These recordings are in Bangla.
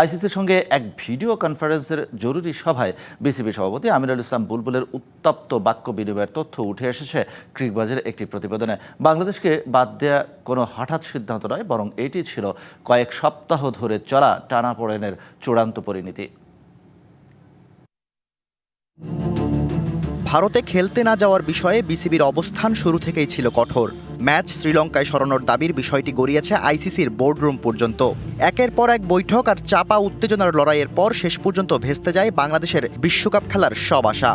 আইসিসির সঙ্গে এক ভিডিও কনফারেন্সের জরুরি সভায় বিসিবি সভাপতি আমিরুল ইসলাম বুলবুলের উত্তপ্ত বাক্য বিনিময়ের তথ্য উঠে এসেছে ক্রিকবাজের একটি প্রতিবেদনে। বাংলাদেশকে বাদ দেয়া কোনো হঠাৎ সিদ্ধান্ত নয়, বরং এটি ছিল কয়েক সপ্তাহ ধরে চলা টানাপোড়েনের চূড়ান্ত পরিণতি। ভারতে খেলতে না যাওয়ার বিষয়ে বিসিবির অবস্থান শুরু থেকেই ছিল কঠোর। ম্যাচ শ্রীলঙ্কায় সরানোর দাবির বিষয়টি গড়িয়েছে আইসিসির বোর্ডরুম পর্যন্ত। একের পর এক বৈঠক আর চাপা উত্তেজনার লড়াইয়ের পর শেষ পর্যন্ত ভেস্তে যায় বাংলাদেশের বিশ্বকাপ খেলার সব আশা।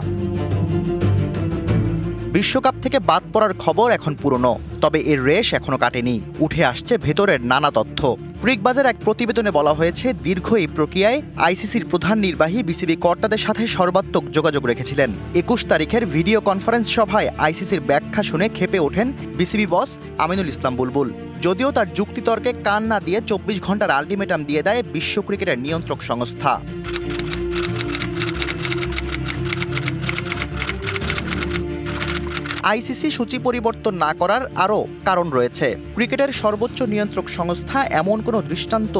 বিশ্বকাপ থেকে বাদ পড়ার খবর এখন পুরনো, তবে এর রেশ এখনও কাটেনি। উঠে আসছে ভেতরের নানা তথ্য। ক্রিকবাজের এক প্রতিবেদনে বলা হয়েছে, দীর্ঘ এই প্রক্রিয়ায় আইসিসির প্রধান নির্বাহী বিসিবি কর্তাদের সাথে সর্বাত্মক যোগাযোগ রেখেছিলেন। একুশ তারিখের ভিডিও কনফারেন্স সভায় আইসিসির ব্যাখ্যা শুনে খেপে ওঠেন বিসিবি বস আমিনুল ইসলাম বুলবুল। যদিও তার যুক্তিতর্কে কান না দিয়ে চব্বিশ ঘণ্টার আলটিমেটাম দিয়ে দেয় বিশ্ব ক্রিকেটের নিয়ন্ত্রক সংস্থা। আইসিসি সূচি পরিবর্তন না করার আরও কারণ রয়েছে। ক্রিকেটের সর্বোচ্চ নিয়ন্ত্রক সংস্থা এমন কোনো দৃষ্টান্ত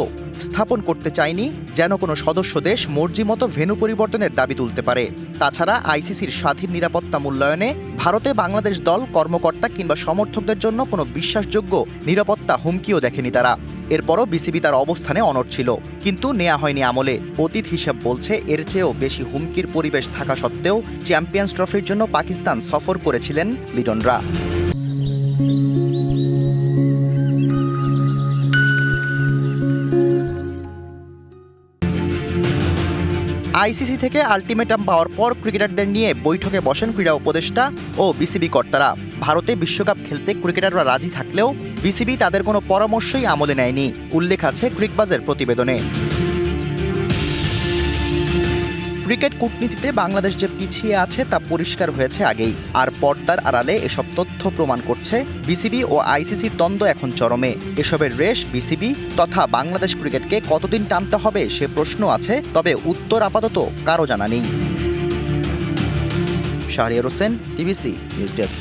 স্থাপন করতে চায়নি, যেন কোনো সদস্য দেশ মর্জি মতো ভেন্যু পরিবর্তনের দাবি তুলতে পারে। তাছাড়া আইসিসির স্বাধীন নিরাপত্তা মূল্যায়নে ভারতে বাংলাদেশ দল কর্মকর্তা কিংবা সমর্থকদের জন্য কোনো বিশ্বাসযোগ্য নিরাপত্তা হুমকিও দেখেনি তারা। এরপরও বিসিবি তার অবস্থানে অনড় ছিল, কিন্তু নেওয়া হয়নি আমলে। অতীত হিসাব বলছে, এর চেয়েও বেশি হুমকির পরিবেশ থাকা সত্ত্বেও চ্যাম্পিয়ন্স ট্রফির জন্য পাকিস্তান সফর করেছিলেন লিটনরা। আইসিসি থেকে আলটিমেটাম পাওয়ার পর ক্রিকেটারদের নিয়ে বৈঠকে বসেন ক্রীড়া উপদেষ্টা ও বিসিবি কর্তারা। ভারতে বিশ্বকাপ খেলতে ক্রিকেটাররা রাজি থাকলেও বিসিবি তাদের কোনো পরামর্শই আমলে নেয়নি, উল্লেখ আছে ক্রিকবাজের প্রতিবেদনে। ক্রিকেট কূটনীতিতে বাংলাদেশ যে পিছিয়ে আছে তা পরিষ্কার হয়েছে আগেই। আর পর্দার আড়ালে এসব তথ্য প্রমাণ করছে বিসিবি ও আইসিসির দ্বন্দ্ব এখন চরমে। এসবের রেশ বিসিবি তথা বাংলাদেশ ক্রিকেটকে কতদিন টানতে হবে সে প্রশ্ন আছে, তবে উত্তর আপাতত কারও জানা নেই। Shahriar Hossain, TVC, news desk.